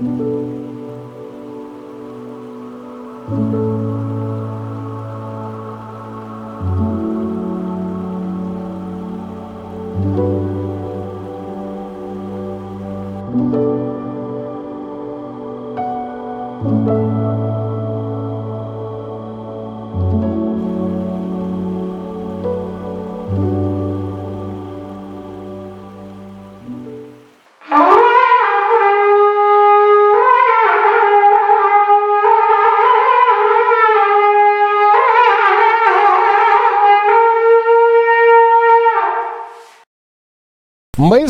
Ми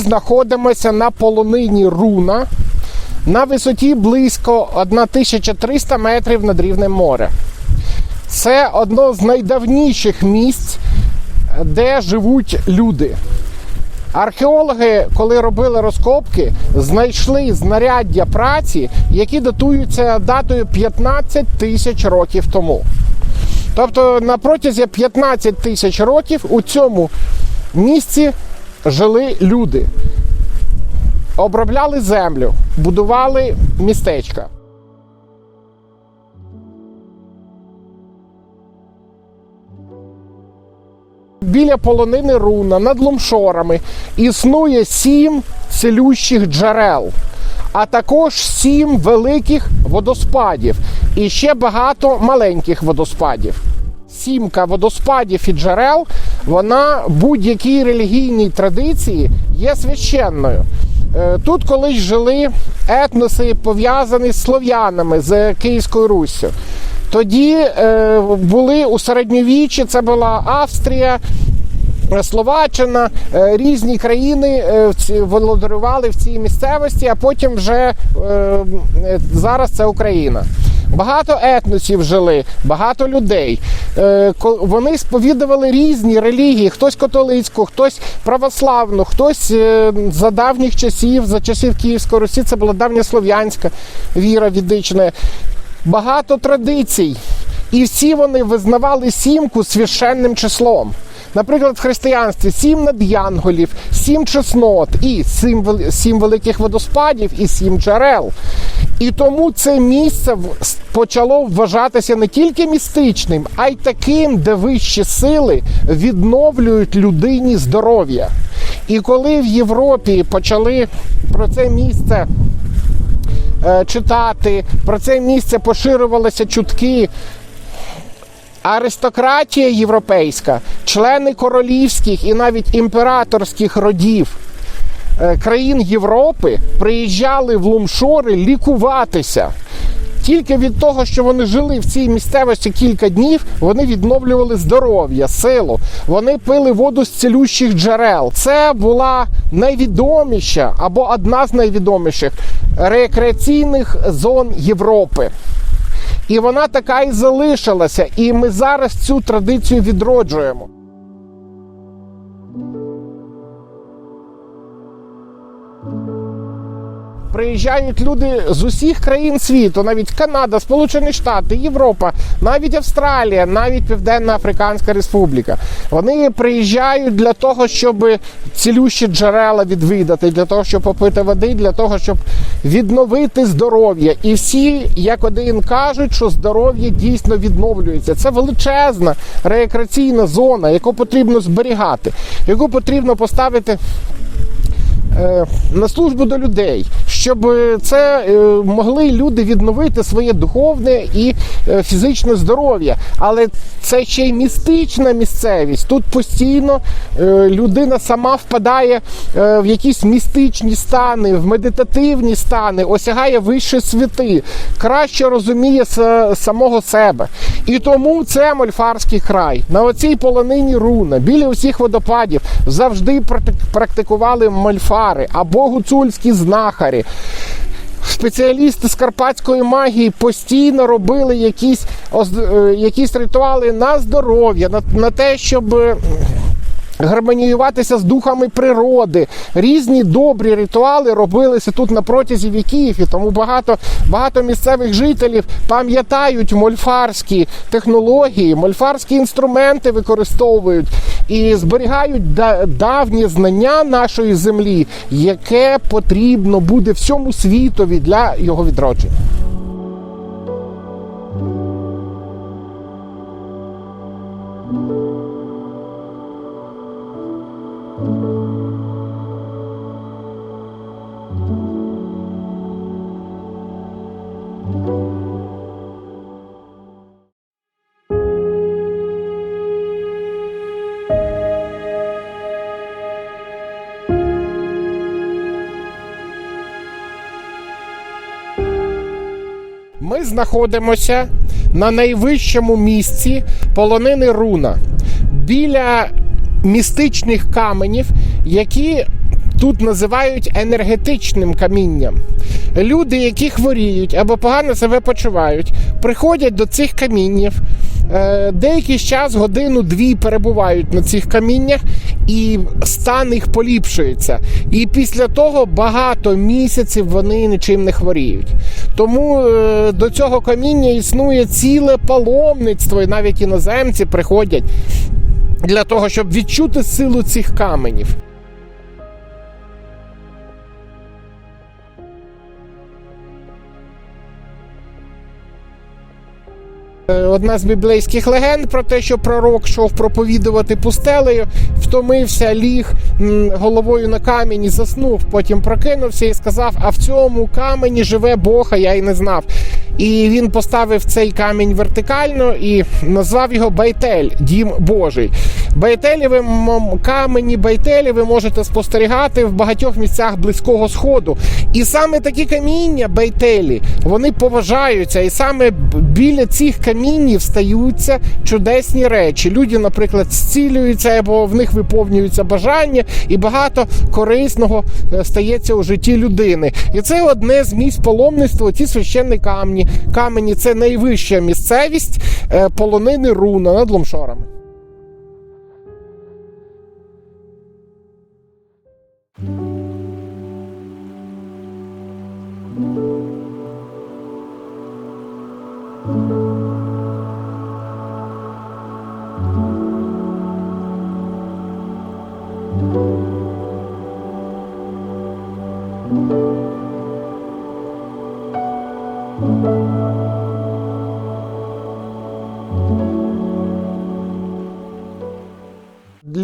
знаходимося на полонині Руна на висоті близько 1300 метрів над рівнем моря. Це одно з найдавніших місць, де живуть люди. Археологи, коли робили розкопки, знайшли знаряддя праці, які датуються датою 15 тисяч років тому. Тобто на протязі 15 тисяч років у цьому місці жили люди, обробляли землю, будували містечка. Біля полонини Руна над Лумшорами існує сім цілющих джерел, а також сім великих водоспадів і ще багато маленьких водоспадів. Сімка водоспадів і джерел, вона будь-якій релігійній традиції є священною. Е, Тут колись жили етноси, пов'язані з слов'янами з Київською Руссю. Тоді е, були у середньовіччі, це була Австрія, Словаччина, е, різні країни е, володарювали в цій місцевості, а потім вже е, е, зараз це Україна. Багато етносів жили, багато людей. Е, Вони сповідували різні релігії: хтось католицьку, хтось православну, хтось е, за давніх часів, за часів Київської Русі, це була давньослов'янська віра відична. Багато традицій. І всі вони визнавали сімку священним числом. Наприклад, в християнстві сім над'янголів, сім чеснот і сім, сім великих водоспадів і сім джерел. І тому це місце почало вважатися не тільки містичним, а й таким, де вищі сили відновлюють людині здоров'я. І коли в Європі почали про це місце е, читати, про це місце поширювалися чутки. Аристократія європейська, члени королівських і навіть імператорських родів е, країн Європи приїжджали в Лумшори лікуватися. Тільки від того, що вони жили в цій місцевості кілька днів, вони відновлювали здоров'я, силу. Вони пили воду з цілющих джерел. Це була найвідоміша або одна з найвідоміших рекреаційних зон Європи. І вона така і залишилася. І ми зараз цю традицію відроджуємо. Приїжджають люди з усіх країн світу, навіть Канада, Сполучені Штати, Європа, навіть Австралія, навіть Південна Африканська Республіка. Вони приїжджають для того, щоб цілющі джерела відвідати, для того, щоб попити води, для того, щоб відновити здоров'я. І всі, як один кажуть, що здоров'я дійсно відновлюється. Це величезна рекреаційна зона, яку потрібно зберігати, яку потрібно поставити е, на службу до людей, щоб е, це е, могли люди відновити своє духовне і е, фізичне здоров'я. Але це ще й містична місцевість. Тут постійно людина сама впадає в якісь містичні стани, в медитативні стани, осягає вищі світи, краще розуміє самого себе. І тому це мольфарський край. На оцій полонині руна, біля усіх водопадів завжди практи- практикували мольфари або гуцульські знахарі. Спеціалісти з карпатської магії постійно робили якісь, е, якісь ритуали на здоров'я, на, на те, щоб е, гармоніюватися з духами природи. Різні добрі ритуали робилися тут на протязі віків, і тому багато, багато місцевих жителів пам'ятають мольфарські технології, мольфарські інструменти використовують і зберігають да- давні знання нашої землі, яке потрібно буде всьому світові для його відродження. Ми знаходимося на найвищому місці полонини Руна біля містичних каменів, які тут називають енергетичним камінням. Люди, які хворіють або погано себе почувають, приходять до цих каміннів. е, Деякий час, годину-дві перебувають на цих каміннях, і стан їх поліпшується. І після того багато місяців вони нічим не хворіють. Тому е, до цього каміння існує ціле паломництво, і навіть іноземці приходять для того, щоб відчути силу цих каменів. Одна з біблейських легенд про те, що пророк йшов проповідувати пустелею, втомився, ліг головою на камені, заснув. Потім прокинувся і сказав: А в цьому камені живе Бог, а я й не знав. І він поставив цей камінь вертикально і назвав його Байтель, дім Божий. Байтелі ви камені Байтелі ви можете спостерігати в багатьох місцях близького сходу. І саме такі каміння Байтелі вони поважаються, і саме біля цих камінів стаються чудесні речі. Люди, наприклад, зцілюються або в них виповнюються бажання, і багато корисного е, стається у житті людини. І це одне з місць паломництва. Ці священні камні. Камені це найвища місцевість е, полонини руна над Ломшорами.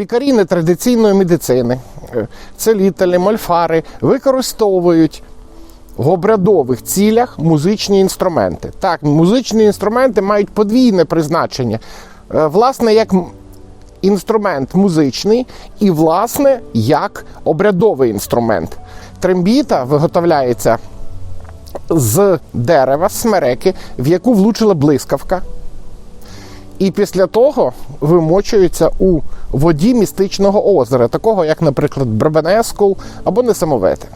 Лікарі нетрадиційної медицини, е, целітелі, мольфари використовують в обрядових цілях музичні інструменти. Так, музичні інструменти мають подвійне призначення. Е, Власне, як інструмент музичний і, власне, як обрядовий інструмент. Трембіта виготовляється з дерева, з смереки, в яку влучила блискавка. І після того вимочуються у воді містичного озера, такого як, наприклад, Бребенескул або Несамовете.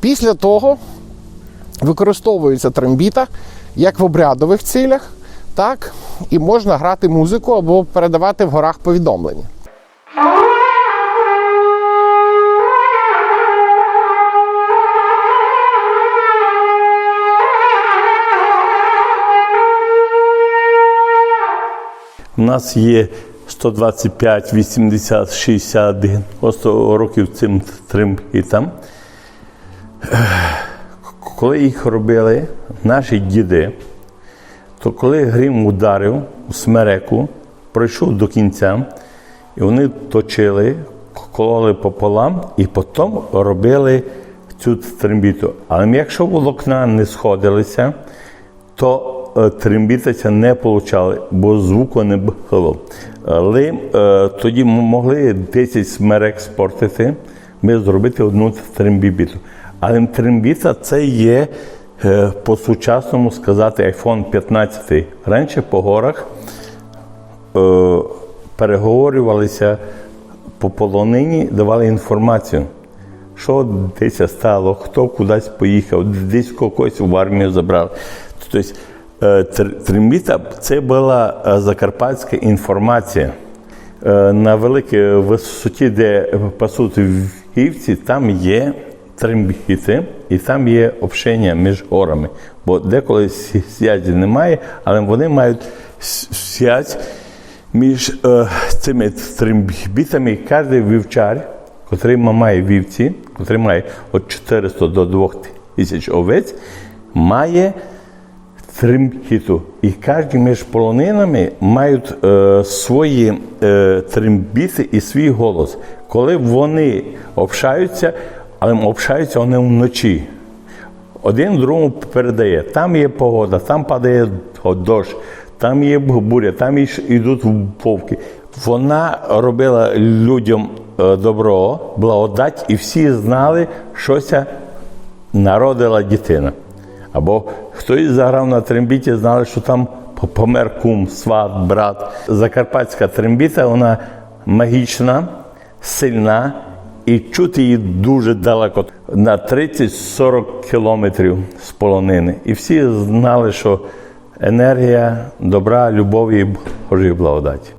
Після того використовується трембіта як в обрядових цілях, так і можна грати музику або передавати в горах повідомлення. Нас є 125, 80, 60, 90 років цим трим і там. Коли їх робили наші діди, то коли грім ударив у смереку, пройшов до кінця, і вони точили, кололи пополам і потім робили цю трембіту. Але якщо волокна не сходилися, то е, не получали, бо звуку не було. Але е, тоді могли 10 смерек спортити, ми зробити одну трембіту. Але трембіта це є е, по-сучасному сказати iPhone 15. Раніше по горах переговорювалися по полонині, давали інформацію, що десь стало, хто кудись поїхав, десь когось в армію забрали. Тобто трембіта це була е, закарпатська інформація. е, на великій висоті, де пасуть вівці, там є трембіти і там є общення між горами. Бо деколи зв'язі немає, але вони мають с- зв'язь між е, цими трембітами. Кожен вівчар, котрий має вівці, котрий має від 400 до 2000 овець, має трембіту. І кожен між полонинами мають е, свої е, трембіти і свій голос. Коли вони общаються, але общаються вони вночі. Один другому передає, там є погода, там падає дощ, там є буря, там йдуть вовки. Вона робила людям е, добро, благодать, і всі знали, що ця народила дитина. Або хтось заграв на трембіті, знали, що там помер кум, сват, брат. Закарпатська трембіта, вона магічна, сильна і чути її дуже далеко, на 30-40 кілометрів з полонини. І всі знали, що енергія добра, любові і Божої благодаті.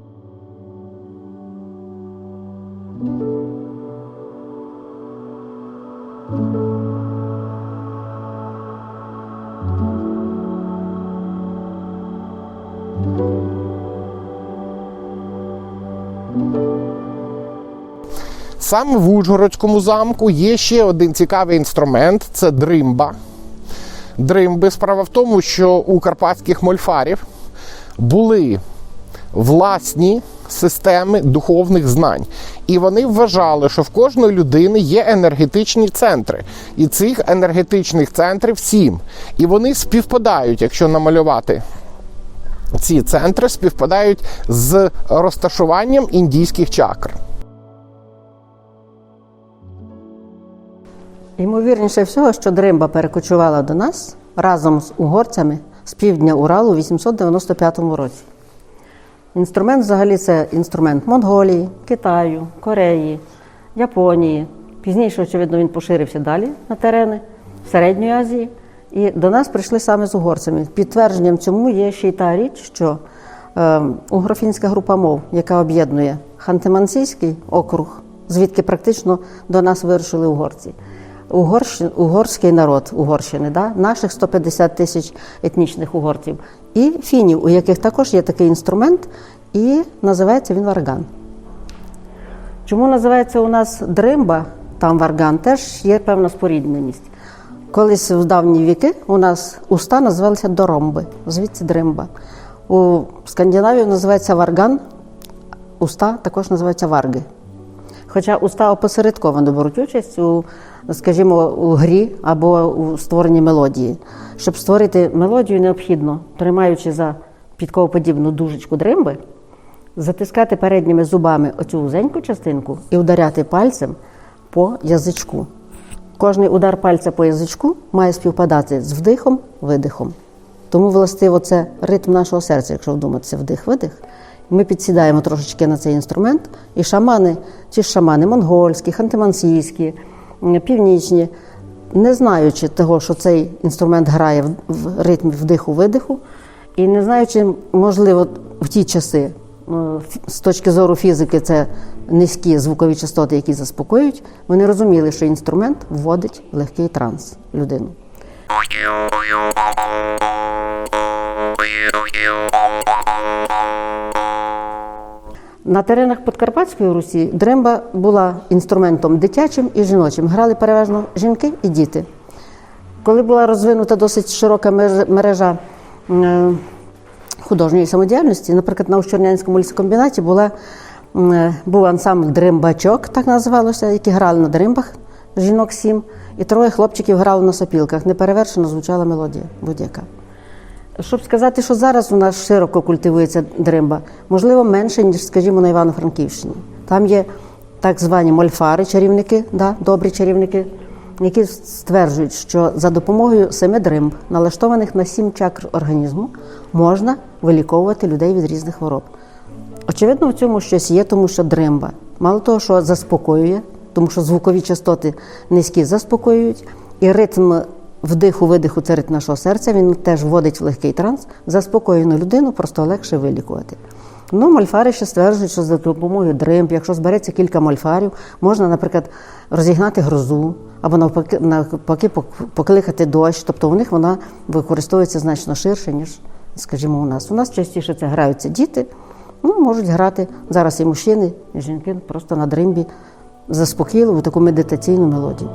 Саме в Ужгородському замку є ще один цікавий інструмент це дримба. Дримби. Справа в тому, що у карпатських мольфарів були власні системи духовних знань. І вони вважали, що в кожної людини є енергетичні центри. І цих енергетичних центрів сім. І вони співпадають, якщо намалювати ці центри, співпадають з розташуванням індійських чакр. Ймовірніше всього, що дримба перекочувала до нас разом з угорцями з півдня Уралу у 895 році. Інструмент взагалі це інструмент Монголії, Китаю, Кореї, Японії. Пізніше, очевидно, він поширився далі на терени Середньої Азії. І до нас прийшли саме з угорцями. Підтвердженням цьому є ще й та річ, що е, угрофінська група мов, яка об'єднує Ханти-Мансійський округ, звідки практично до нас вирушили угорці. Угорщин, угорський народ Угорщини, да? наших 150 тисяч етнічних угорців, і фінів, у яких також є такий інструмент, і називається він варган. Чому називається у нас дримба, там варган, теж є певна спорідненість. Колись в давні віки у нас уста називалися доромби, звідси дримба. У Скандинавії називається варган, уста також називаються варги. Хоча уста опосередковано беруть участь у, скажімо, у грі або у створенні мелодії. Щоб створити мелодію, необхідно, тримаючи за підковоподібну дужечку дримби, затискати передніми зубами оцю вузеньку частинку і ударяти пальцем по язичку. Кожний удар пальця по язичку має співпадати з вдихом, видихом. Тому, властиво, це ритм нашого серця, якщо вдуматися, вдих-видих. Ми підсідаємо трошечки на цей інструмент, і шамани, ж шамани монгольські, хантимансійські, північні, не знаючи того, що цей інструмент грає в- ритмі вдиху-видиху, і не знаючи, можливо, в ті часи, е, з точки зору фізики, це низькі звукові частоти, які заспокоюють, вони розуміли, що інструмент вводить в легкий транс людину. На теренах Подкарпатської Русі дремба була інструментом дитячим і жіночим. Грали переважно жінки і діти. Коли була розвинута досить широка мережа- е, художньої самодіяльності, наприклад, на Ущернянському лісокомбінаті була, е, був ансамбль дримбачок, так називалося, які грали на дримбах, жінок сім, і троє хлопчиків грали на сопілках. Неперевершено звучала мелодія будь-яка. Щоб сказати, що зараз у нас широко культивується дримба, можливо, менше, ніж, скажімо, на Івано-Франківщині. Там є так звані мольфари, чарівники, да, добрі чарівники, які стверджують, що за допомогою семи дримб, налаштованих на сім чакр організму, можна виліковувати людей від різних хвороб. Очевидно, в цьому щось є, тому що дримба. Мало того, що заспокоює, тому що звукові частоти низькі заспокоюють, і ритм вдиху-видиху це нашого серця, він теж вводить в легкий транс, заспокоєну людину просто легше вилікувати. Ну, мольфари ще стверджують, що за допомогою дримб, якщо збереться кілька мольфарів, можна, наприклад, розігнати грозу або навпаки, навпаки пок- покликати дощ. Тобто у них вона використовується значно ширше, ніж, скажімо, у нас. У нас частіше це граються діти, ну, можуть грати зараз і мужчини, і жінки просто на дримбі заспокійливу таку медитаційну мелодію.